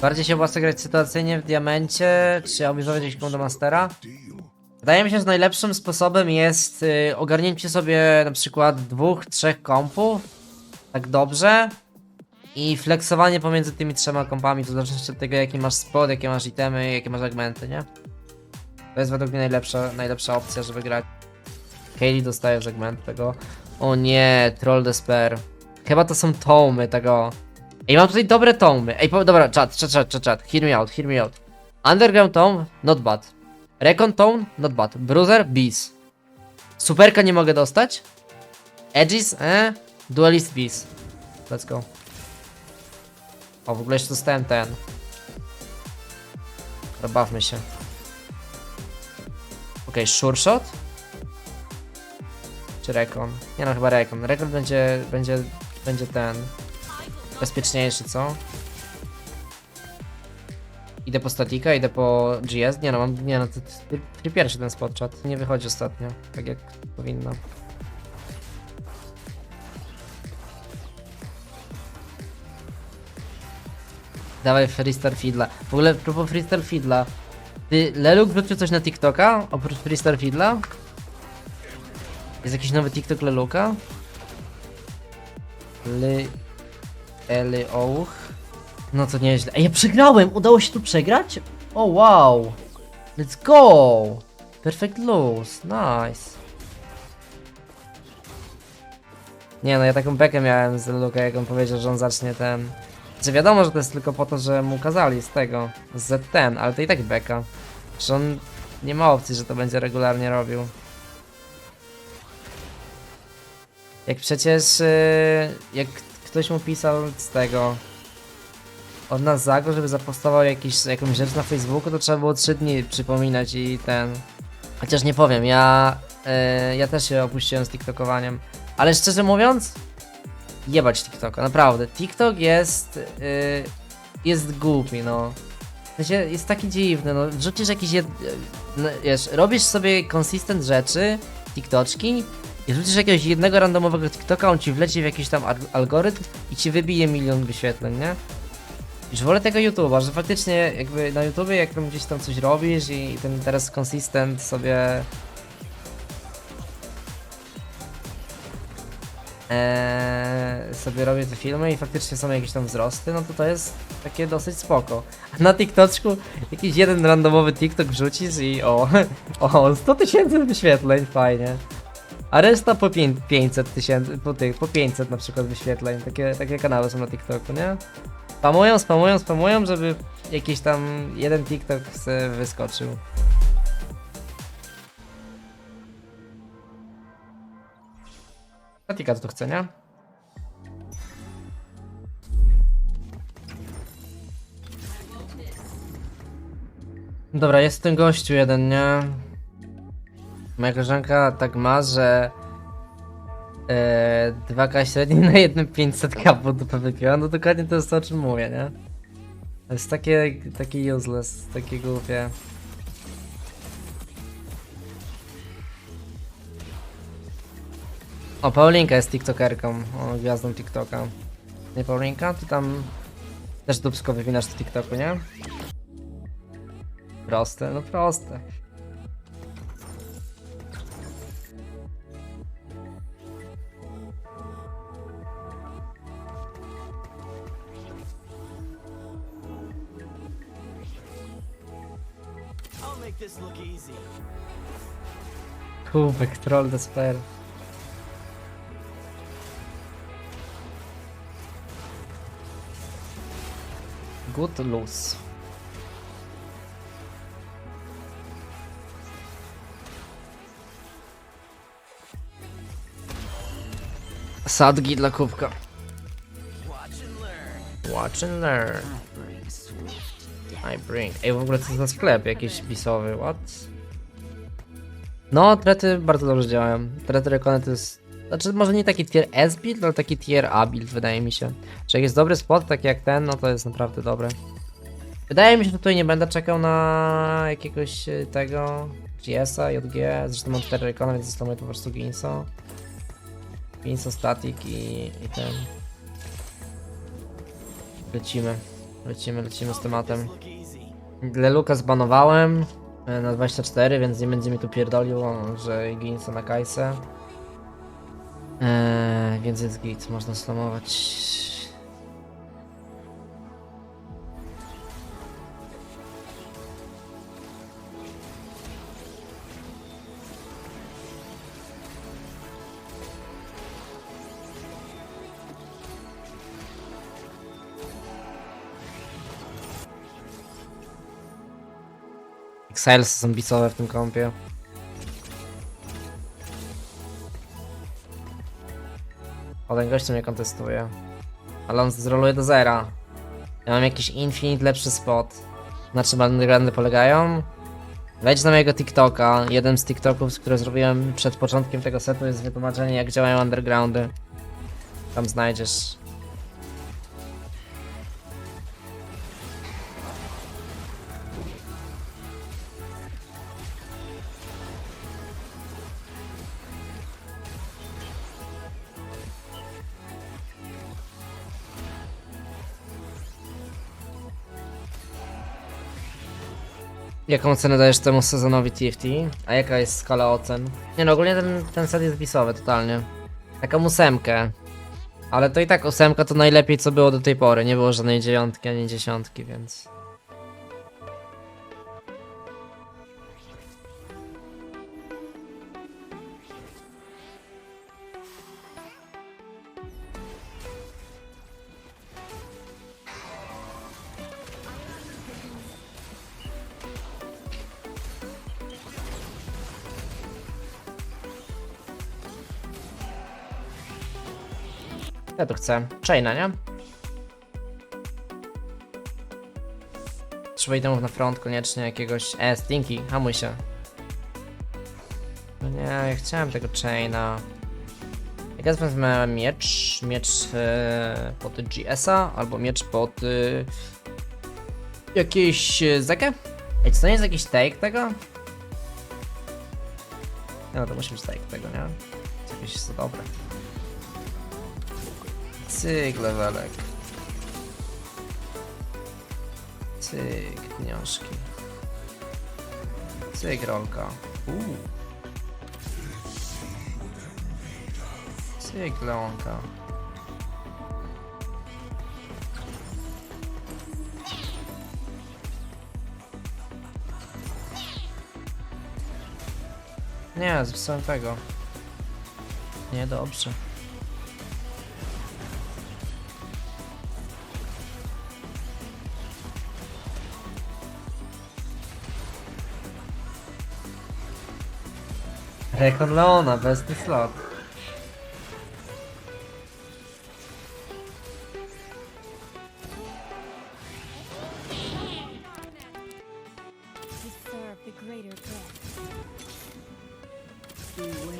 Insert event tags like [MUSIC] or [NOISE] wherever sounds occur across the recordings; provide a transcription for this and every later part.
Bardziej się opłaca grać sytuacyjnie w diamencie, czy obliżować jakiegoś do mastera? Wydaje mi się, że najlepszym sposobem jest y, ogarnięcie sobie na przykład dwóch, trzech kompów, tak dobrze, i flexowanie pomiędzy tymi trzema kompami, to zależy od tego, jaki masz spot, jakie masz itemy, jakie masz segmenty, nie? To jest według mnie najlepsza, najlepsza opcja, żeby grać. Kaylee dostaje segment tego. O nie, Troll Despair. Chyba to są tomy tego. Ej, mam tutaj dobre tomy. Ej, po, dobra, chat, chat, chat, chat, chat. Hear me out, hear me out. Underground Tome, not bad. Recon Tone, not bad. Bruiser, Beast. Superka nie mogę dostać. Edges, eh? Duelist Beast. Let's go. O, w ogóle jeszcze dostałem ten. Zabawmy się. Okej, sure shot? Czy Recon? Nie no, chyba Recon. Recon będzie, będzie, będzie ten bezpieczniejszy, co? Idę po statika, idę po GS. Nie no, mam, nie no, to, to pierwszy ten spot chat. Nie wychodzi ostatnio, tak jak powinno. Dawaj Freestar Fiddla. W ogóle, propos Freestar Fiddla. Ty, Leluk wrzucił coś na TikToka, oprócz Freestar Fiddla? Jest jakiś nowy TikTok Leluka? Ly... Eli Ouch. No to nieźle. Ej, ja przegrałem! Udało się tu przegrać? O wow! Let's go! Perfect lose. Nice. Nie no, ja taką bekę miałem z Leluka, jak on powiedział, że on zacznie ten... Znaczy wiadomo, że to jest tylko po to, że mu kazali z tego, z Z10, ale to i tak beka. Że on nie ma opcji, że to będzie regularnie robił. Jak przecież, yy, jak ktoś mu pisał z tego, od nas Zago, żeby zapostował jakiś, jakąś rzecz na Facebooku, to trzeba było 3 dni przypominać i ten... Chociaż nie powiem, ja, yy, ja też się opuściłem z TikTokowaniem. Ale szczerze mówiąc, jebać TikToka, naprawdę. TikTok jest, yy, jest głupi, no. W sensie jest taki dziwny, no. Wrzucisz jakiś, jed... no, wiesz, robisz sobie konsistent rzeczy, TikToczki i wrzucisz jakiegoś jednego randomowego TikToka, on ci wleci w jakiś tam al- algorytm i ci wybije milion wyświetleń, nie? Już wolę tego YouTube'a, że faktycznie jakby na YouTubie jak tam gdzieś tam coś robisz i ten teraz konsistent sobie eee, sobie robię te filmy i faktycznie są jakieś tam wzrosty, no to to jest takie dosyć spoko. A na TikToczku jakiś jeden randomowy TikTok wrzucisz i o, [LAUGHS] o 100 tysięcy wyświetleń, fajnie. A reszta po pię- 500 tysięcy, po tych, po 500 na przykład wyświetleń, takie, takie kanały są na TikToku, nie? Spamują, spamują, spamują, żeby jakiś tam jeden TikTok se wyskoczył. Statika to chce, nie? Dobra, jest ten gościu jeden, nie? Moja koleżanka tak ma, że e, 2K średni na jednym 500k po dupę wypiła, no dokładnie to jest to o czym mówię, nie? To jest takie, takie useless, takie głupie. O, Paulinka jest tiktokerką, o, gwiazdą TikToka. Nie Paulinka? Ty tam też dupsko wypinasz z TikToku, nie? Proste, no proste. Look easy. Kubek, troll despair. Good lose. Sadgi dla kubka. Watch and learn. I bring. Ej, w ogóle co za sklep jakiś bisowy, what? No, trety bardzo dobrze działają. Trety Recony to jest... Znaczy, może nie taki tier S build, ale taki tier A build, wydaje mi się. Że jak jest dobry spot, taki jak ten, no to jest naprawdę dobre. Wydaje mi się, że tutaj nie będę czekał na jakiegoś e, tego GS-a, JG. Zresztą mam 4 Recony, więc zostało mi po prostu Ginso. Ginso Static i, i ten. Lecimy. Lecimy, lecimy z tematem. Leluka zbanowałem e, na 24, więc nie będzie mi tu pierdolił, że gince na kajsę. Eee, więc jest git, można slamować. Exiles są bicowe w tym kompie. O, ten gościu mnie kontestuje. Ale on zroluje do zera. Ja mam jakiś infinite lepszy spot. Na czym undergroundy polegają? Wejdź na mojego TikToka. Jeden z TikToków, które zrobiłem przed początkiem tego setu jest wytłumaczenie jak działają undergroundy. Tam znajdziesz. Jaką cenę dajesz temu sezonowi TFT? A jaka jest skala ocen? Nie no, ogólnie ten, ten set jest bisowy totalnie. Taką ósemkę. Ale to i tak ósemka to najlepiej co było do tej pory. Nie było żadnej dziewiątki ani dziesiątki, więc... Ja tu chcę. Chaina, nie? Trzeba itemów na front koniecznie jakiegoś... E, Stinky, hamuj się. No nie, ja chciałem tego chaina. Jak ja wezmę miecz, miecz e, pod GS-a, albo miecz pod... E, jakieś e, zekę? Ej, czy to nie jest jakiś take tego? No to musi być take tego, nie? To jakieś jest dobre. Cyk, lewelek. Cyk, pieniążki. Cyk, rolka. Uuu. Cyk, leonka. Nie, zepsułem tego. Niedobrze. Rekord Leona, besty slot. to serve the greater. Beware.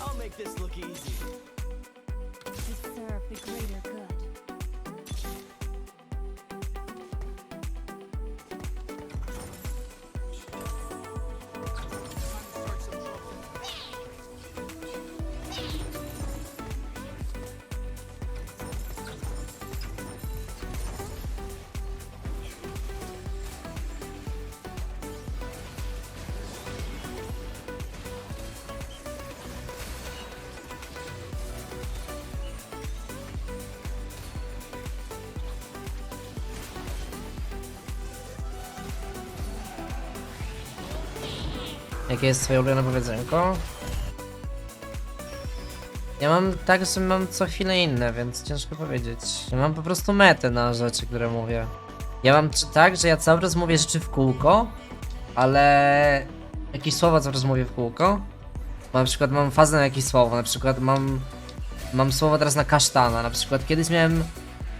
I'll make this look easy. Jakie jest twoje ulubione powiedzenko? Ja mam tak, że mam co chwilę inne, więc ciężko powiedzieć. Ja mam po prostu metę na rzeczy, które mówię. Ja mam tak, że ja cały czas mówię rzeczy w kółko, ale jakieś słowa cały czas mówię w kółko. Na przykład mam fazę na jakieś słowo, na przykład mam mam słowo teraz na kasztana, na przykład kiedyś miałem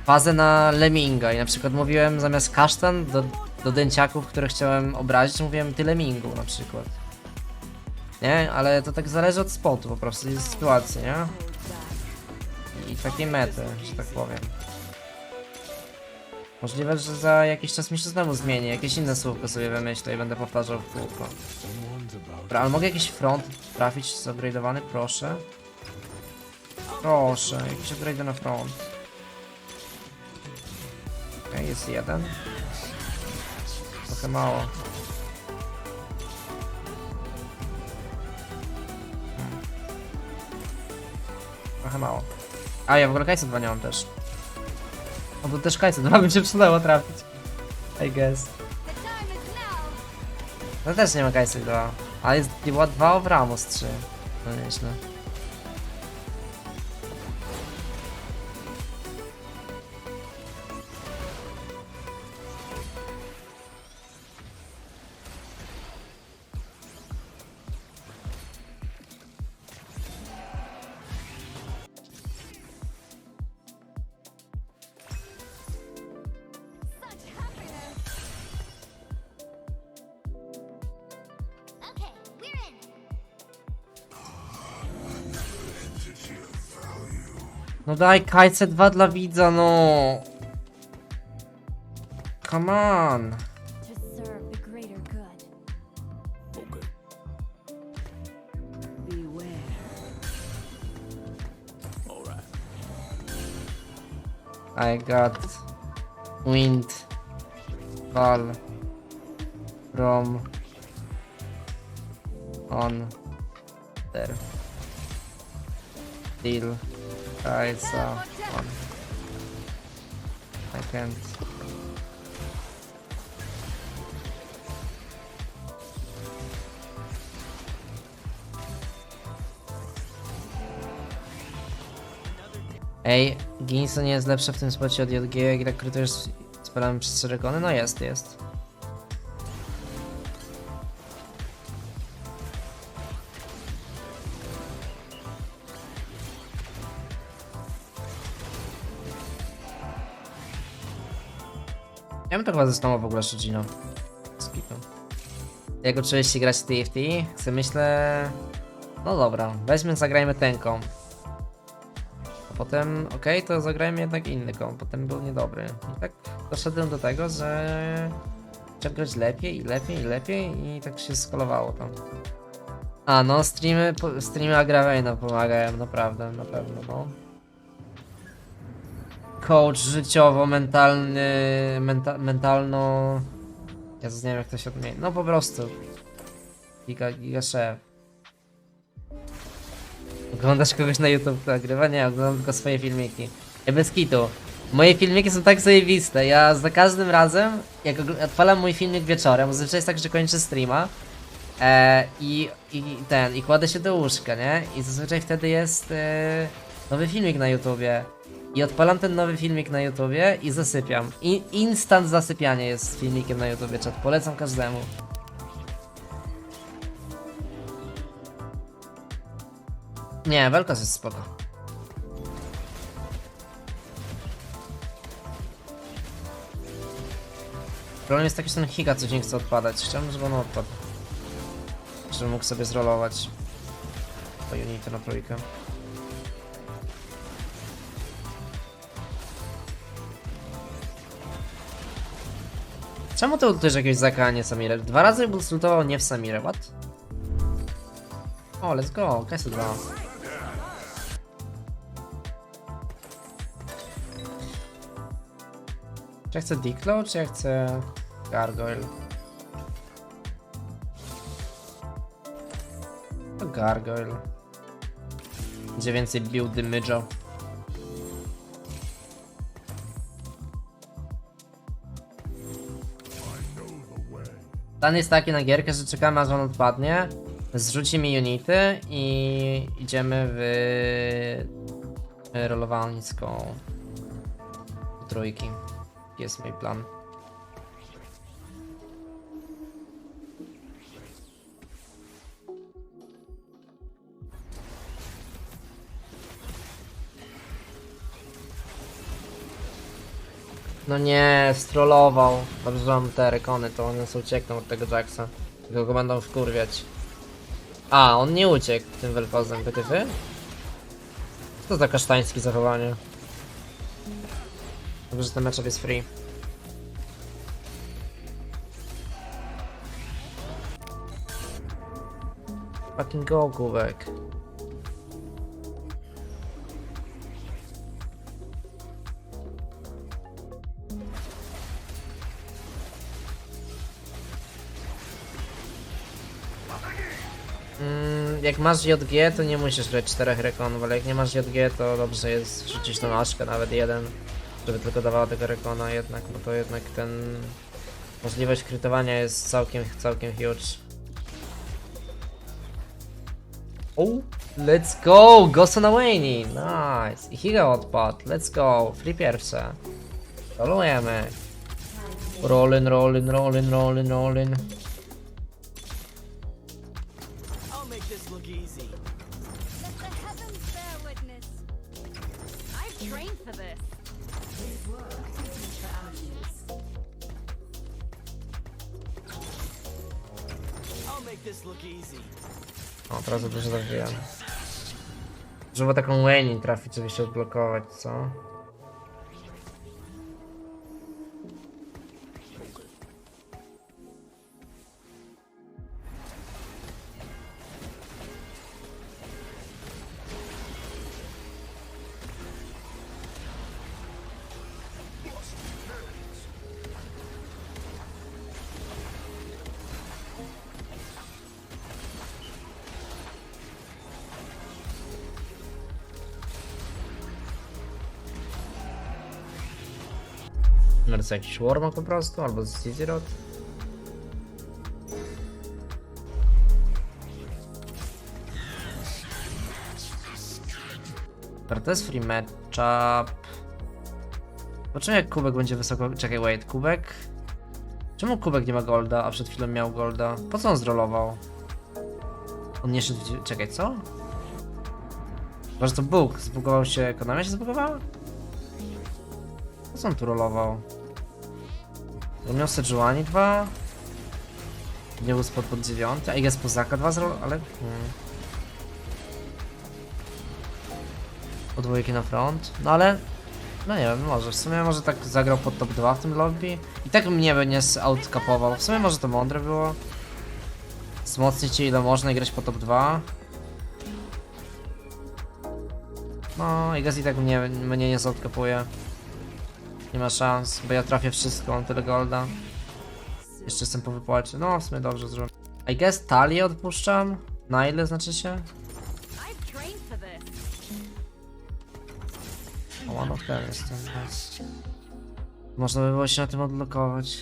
fazę na leminga i na przykład mówiłem zamiast kasztan do, do dęciaków, które chciałem obrazić, mówiłem ty lemingu na przykład. Nie, ale to tak zależy od spotu po prostu, i sytuacji, nie? I takiej mety, że tak powiem. Możliwe, że za jakiś czas mi się znowu zmieni, jakieś inne słówko sobie wymyślę i będę powtarzał w kółko. Dobra, ale mogę jakiś front trafić zupgrade'owany, proszę? Proszę, jakiś upgrade na front. Okej, jest jeden. Trochę mało. Trochę mało. A ja w ogóle kajce 2 nie mam też. No to też kajce 2 [LAUGHS] by się przydało trafić. I guess. No też nie ma kajce 2. Ale jest była 2 w Ramos 3. No nieźle. Daj kajce 2 dla widza, no. Come on. To serve the greater good. Okay. Beware. Alright. I got wind fall from on there. Deal Kaisa on. I can't. Ej, Ginso nie jest lepsze w tym spocie od JG, jak rekrutujesz spelami przez Szeregony? No jest, jest. Ja bym to chyba zastanowił w ogóle Shujino. Skipu. Jak uczyłeś się grać TFT? Chcę myślę... No dobra, weźmy, zagrajmy ten komp. A potem, okej, to zagrajmy jednak inny komp. Potem był niedobry. I tak doszedłem do tego, że chciałem grać lepiej i lepiej i lepiej i tak się skalowało tam. A no, streamy, streamy Agravena pomagają, naprawdę, na pewno, no. Coach życiowo-mentalny, menta, mentalno... Ja nie wiem jak to się odmieni. No po prostu. Giga, giga szef. Oglądasz kogoś na YouTube, kto nagrywa? Nie, oglądam tylko swoje filmiki. Ja bez kitu. Moje filmiki są tak zajebiste. Ja za każdym razem, jak odpalam mój filmik wieczorem, zazwyczaj jest tak, że kończę streama e, i, i ten, i kładę się do łóżka, nie? I zazwyczaj wtedy jest e, nowy filmik na YouTubie. I odpalam ten nowy filmik na YouTubie i zasypiam. I instant zasypianie jest filmikiem na YouTubie, czat. Polecam każdemu. Nie, Velkos jest spoko. Problem jest taki, że ten Higa coś nie chce odpadać. Chciałbym, żeby on odpadł. Żebym mógł sobie zrolować. To unity na trójkę. Czemu ty ultujesz jakiegoś Zaka, a nie Samirę? Dwa razy ultował nie w Samirę, what? O, let's go, Kai'Sa 2. Czy ja chcę Diklo, czy ja chcę Gargoyle? Gargoyle. Będzie więcej build damage'a. Plan jest taki na gierkę, że czekamy aż on odpadnie, zrzuci mi unity i idziemy w rolowanską trójki. Jest mój plan. No nie, strollował. Dobrze, że mam te rekony, to one uciekną od tego Jacksa. Tylko go będą wkurwiać. A, on nie uciekł tym Welfozem, ty wy? Co za kasztańskie zachowanie? Dobrze, że ten matchup jest free. Fucking go. Mm, jak masz JG, to nie musisz grać czterech rekonów, ale jak nie masz JG, to dobrze jest wrzucić na naszkę nawet jeden, żeby tylko dawała tego rekona jednak, bo to jednak ten... Możliwość krytowania jest całkiem, całkiem huge. O, let's go! Gosa na Wayne! Nice! I Higa odpadł, let's go! Free pierwsze. Rolujemy. Rollin, rollin, rollin, rollin, rollin. O, teraz dobrze zawijam. Żeby taką Wayne trafić, żeby się odblokować, co? Może to jakiś Warmog po prostu, albo z Zizirot? Dobra, to jest free matchup. Zobaczymy jak Kubek będzie wysoko... Czekaj, wait, Kubek? Czemu Kubek nie ma golda, a przed chwilą miał golda? Po co on zrolował? On nie szedł... Czekaj, co? Może to bug, zbugował się, ekonomia się zbugowała? Co on tu rolował? Miał Sejuani 2. Nie był spod pod 9, a jest Pozaka 2 zrobił, ale... Hmm. Podwójki na front, no ale... No nie wiem, może, w sumie może tak zagrał pod top 2 w tym lobby. I tak mnie by nie outcapował, w sumie może to mądre było. Wzmocnić się ile można i grać po top 2. No, i i tak mnie, mnie nie zoutkapuje. Nie ma szans, bo ja trafię wszystko, mam tyle golda. Jeszcze jestem po wypłacie. No, w sumie dobrze zrobię. I guess talię odpuszczam. Na ile znaczy się? O, one of jestem. Nice. Można by było się na tym odblokować.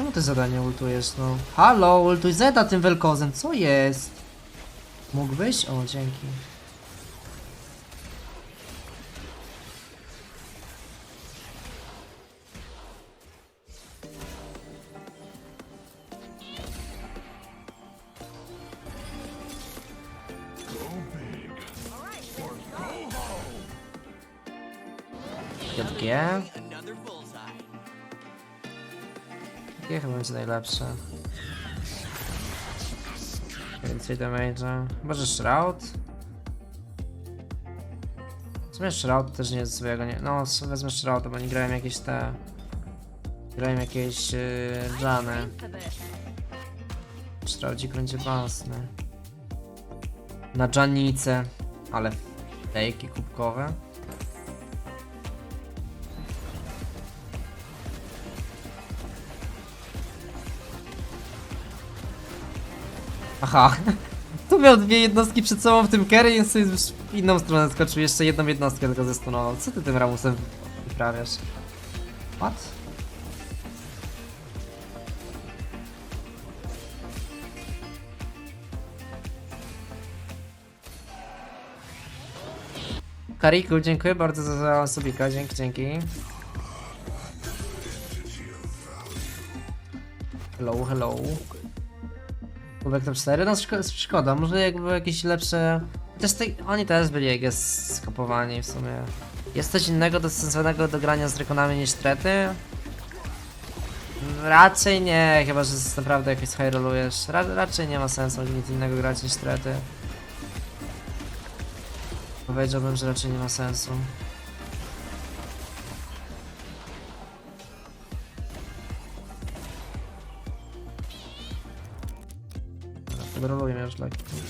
Czemu ty zadanie ultujesz, no? Halo, ultuj Zeta tym Velkozem, co jest? Mógłbyś? O, dzięki. Najlepsze. Więcej damage'a. Może Shroud? W sumie Shroud też nie jest złego, nie? No, wezmę Shroud, bo nie grałem jakieś te... Grałem jakieś yy, this. Shroudzik będzie basny. Na Janice, ale fejki kubkowe. Aha, tu miał dwie jednostki przed sobą w tym carry i sobie w inną stronę skoczył, jeszcze jedną jednostkę tylko zestunował. Co ty tym Ramusem wyprawiasz? What? Kariku, dziękuję bardzo za subika, dzięki, dzięki. Hello, hello. Top 4, no szko szkoda, może jakby jakieś lepsze... Chociaż te, oni też byli jak jest skapowani w sumie. Jest coś innego do sensownego do grania z rekonami niż trety? Raczej nie, chyba że naprawdę jakoś high rollujesz. Ra raczej nie ma sensu nic innego grać niż trety. Powiedziałbym, że raczej nie ma sensu. Dobra, Podroluję już lekko.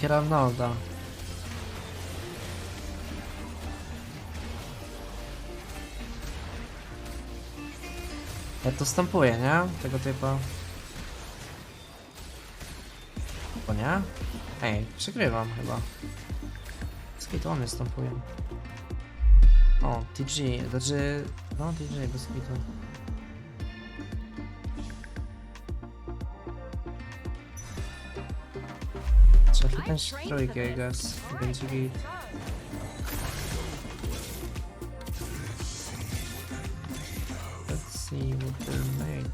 Bunkier Arnolda. Ja to stępuję, nie? Tego typu. Bo nie? Ej, przegrywam chyba. Skate on stępuję. O, TG, znaczy... No, TG, bez kitu. Hitnąć trójkę, I guess. Let's see what they're made.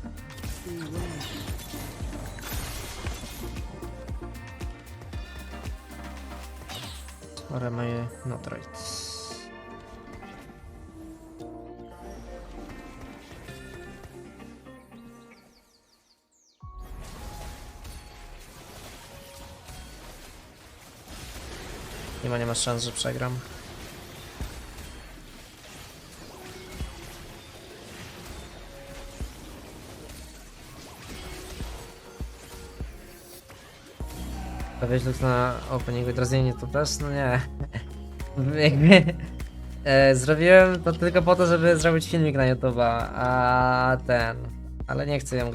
What am I not right? Szans, że przegram. Stawiać luk na openingu i drażnienie to też? No nie. [LAUGHS] Jakby... E, zrobiłem to tylko po to, żeby zrobić filmik na YouTube'a, a ten... Ale nie chcę ją grać.